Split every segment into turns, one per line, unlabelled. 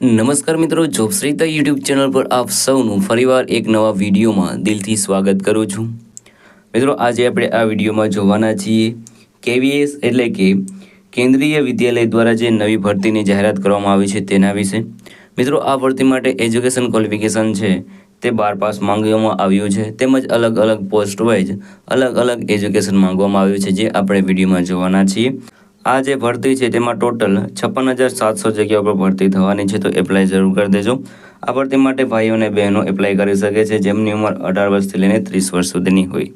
નમસ્કાર મિત્રો, જોબશ્રીતા YouTube channel પર આપ સૌનું ફરીવાર એક નવા વિડીયોમાં દિલથી સ્વાગત કરું છું. મિત્રો, આજે આપણે આ વિડીયોમાં જોવાના છીએ કેવીએસ એટલે કે કેન્દ્રીય વિદ્યાલય દ્વારા જે નવી ભરતીની જાહેરાત કરવામાં આવી છે તેના વિશે. મિત્રો, આ ભરતી માટે એજ્યુકેશન ક્વોલિફિકેશન છે તે બાર પાસ માંગવામાં આવ્યું છે તેમજ અલગ અલગ પોસ્ટ વાઇઝ અલગ અલગ એજ્યુકેશન માંગવામાં આવ્યું છે જે આપણે વિડીયોમાં જોવાના છીએ. આ જે ભરતી છે તેમાં ટોટલ છપ્પન હજાર સાતસો જગ્યા પર ભરતી થવાની છે, તો એપ્લાય જરૂર કરી દેજો. આ ભરતી માટે ભાઈઓ અને બહેનો એપ્લાય કરી શકે છે, જેમની ઉંમર અઢાર વર્ષથી લઈને ત્રીસ વર્ષ સુધીની હોય.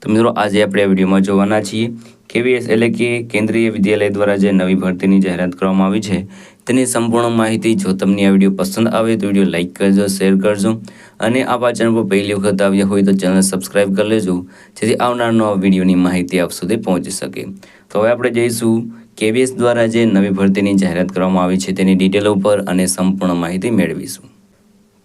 તો મિત્રો, આજે આપણે આ વિડીયોમાં જોવાના છીએ કેવીએસ એટલે કે કેન્દ્રીય વિદ્યાલય દ્વારા જે નવી ભરતીની જાહેરાત કરવામાં આવી છે, તેની સંપૂર્ણ માહિતી જો તમને આ વીડિયો પસંદ આવે તો વીડિયો લાઇક કરજો, શેર કરજો અને આ ચેનલ પર પહેલી વખત આવ્યા હોય તો ચેનલ સબસ્ક્રાઈબ કરી લેજો, જેથી આવનાર નવા વિડીયોની માહિતી આપ સુધી પહોંચી શકે. તો હવે આપણે જઈશું કેવીએસ દ્વારા જે નવી ભરતીની જાહેરાત કરવામાં આવી છે તેની ડિટેલ ઉપર અને સંપૂર્ણ માહિતી મેળવીશું.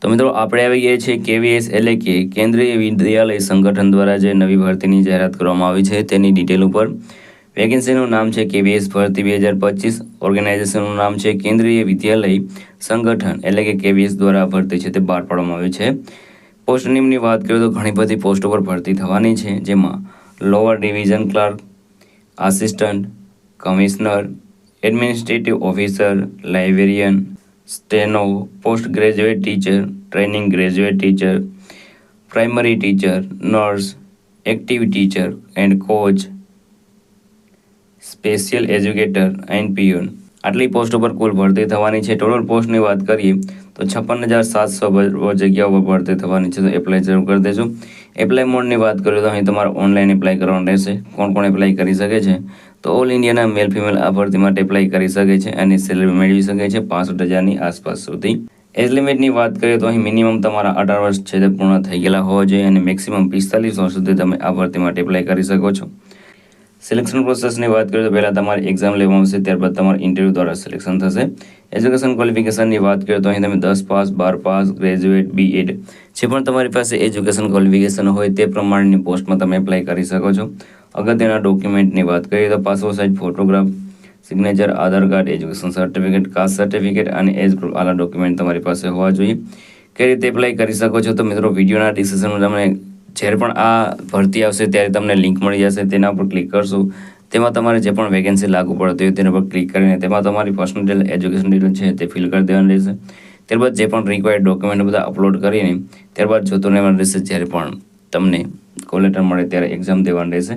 તો મિત્રો, આપણે આવી ગયા છીએ કેવીએસ એટલે કે કેન્દ્રીય વિદ્યાલય સંગઠન દ્વારા જે નવી ભરતીની જાહેરાત કરવામાં આવી છે તેની ડિટેલ ઉપર. વેકેન્સીનું નામ છે કેવીએસ ભરતી બે હજાર પચીસ. ઓર્ગેનાઇઝેશનનું નામ છે કેન્દ્રીય વિદ્યાલય સંગઠન એટલે કે કેવીએસ દ્વારા ભરતી છે તે બહાર પાડવામાં આવી છે. પોસ્ટ નિયમની વાત કરીએ તો ઘણી બધી પોસ્ટ ઉપર ભરતી થવાની છે, જેમાં lower division clerk assistant commissioner administrative officer librarian steno post graduate teacher training graduate teacher primary teacher nurse active teacher and coach special educator and peon આટલી પોસ્ટ ઉપર કુલ ભરતી થવાની છે. ટોટલ પોસ્ટની વાત કરીએ તો છપ્પન હજાર સાતસો જગ્યાઓ પર ભરતી થવાની છે. તો એપ્લાય જરૂર કરી દેજો. એપ્લાય મોડની વાત કરીએ તો અહીં તમારે ઓનલાઈન એપ્લાય કરવાનું રહેશે. કોણ કોણ એપ્લાય કરી શકે છે? તો ઓલ ઇન્ડિયાના મેલ ફિમેલ આ માટે એપ્લાય કરી શકે છે અને સેલેરી મેળવી શકે છે પાસઠ હજારની આસપાસ સુધી. એજ લિમિટની વાત કરીએ તો અહીં મિનિમમ તમારા અઢાર વર્ષ છે તે પૂર્ણ થઈ ગયેલા હોવા જોઈએ અને મેક્સિમમ પિસ્તાલીસ વર્ષ સુધી તમે આ માટે એપ્લાય કરી શકો છો. સિલેક્શન પ્રોસેસની વાત કરીએ તો પહેલાં તમારી એક્ઝામ લેવામાં આવશે ત્યારબાદ તમારું ઇન્ટરવ્યૂ દ્વારા સિલેક્શન થશે. એજ્યુકેશન ક્વોલિફિકેશનની વાત કરીએ તો અહીં તમે દસ પાસ, બાર પાસ ગ્રેજ્યુએટ બી એડ જે પણ તમારી પાસે એજ્યુકેશન ક્વોલિફિકેશન હોય તે પ્રમાણેની પોસ્ટમાં તમે એપ્લાય કરી શકો છો. અગત્યના ડોક્યુમેન્ટની વાત કરીએ તો passport size photograph signature Aadhaar card education certificate caste certificate અને એજ આના ડોક્યુમેન્ટ તમારી પાસે હોવા જોઈએ. કઈ રીતે એપ્લાય કરી શકો છો તો મિત્રો વિડીયોના ડિસ્ક્રિપ્શનમાં તમને જ્યારે પણ આ ભરતી આવશે ત્યારે તમને લિંક મળી જશે, તેના પર ક્લિક કરશો. તેમાં તમારે જે પણ વેકેન્સી લાગુ પડતી હોય તેના પર ક્લિક કરીને તેમાં તમારી પર્સનલ એજ્યુકેશન ડિટેલ છે તે ફિલ કરી દેવાની રહેશે. ત્યારબાદ જે પણ રિક્વાયર્ડ ડોક્યુમેન્ટ બધા અપલોડ કરીને ત્યારબાદ જોતો રહેવાનું રહેશે જ્યારે પણ તમને કોલ લેટર મળે ત્યારે એક્ઝામ દેવાની રહેશે.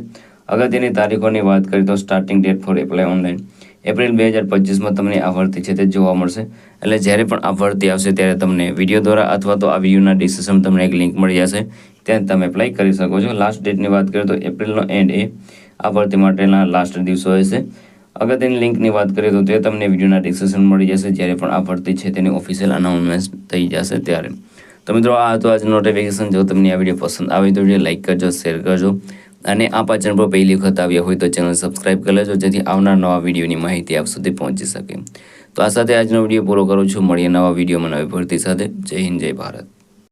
અગત્યની તારીખોની વાત કરીએ તો starting date for apply online April બે હજાર પચીસમાં તમને આ છે તે જોવા મળશે. એટલે જ્યારે પણ આ આવશે ત્યારે તમને વીડિયો દ્વારા અથવા તો આ વિડીયોના ડિસ્ક્રિપ્શન તમને એક લિંક મળી જશે. ત્યાં તમે એપ્લાય કરી શકો છો. લાસ્ટ ડેટની વાત કરીએ તો એપ્રિલનો એન્ડ એ આ ભરતી માટેના લાસ્ટ દિવસો હશે. અગત્યની લિંકની વાત કરીએ તો તે તમને વિડીયોના ડિસ્ક્રિપ્શન મળી જશે જ્યારે પણ આ છે તેની ઓફિશિયલ અનાઉન્સમેન્ટ થઈ જશે ત્યારે. તો મિત્રો, આ હતું આજનું નોટિફિકેશન જો તમને આ વીડિયો પસંદ આવે તો વીડિયો લાઇક કરજો શેર કરજો. અને આ ચેનલ પર પહેલી વખત આવ્યા હોય તો ચેનલ સબસ્ક્રાઈબ કરી લેજો, જેથી આવનાર નવા વિડીયોની માહિતી આપ સુધી પહોંચી શકે. તો આ સાથે આજનો વીડિયો પૂરો કરું છું. મળીએ નવા વિડીયોમાં નવી ભરતી સાથે. જય હિન્દ, જય ભારત.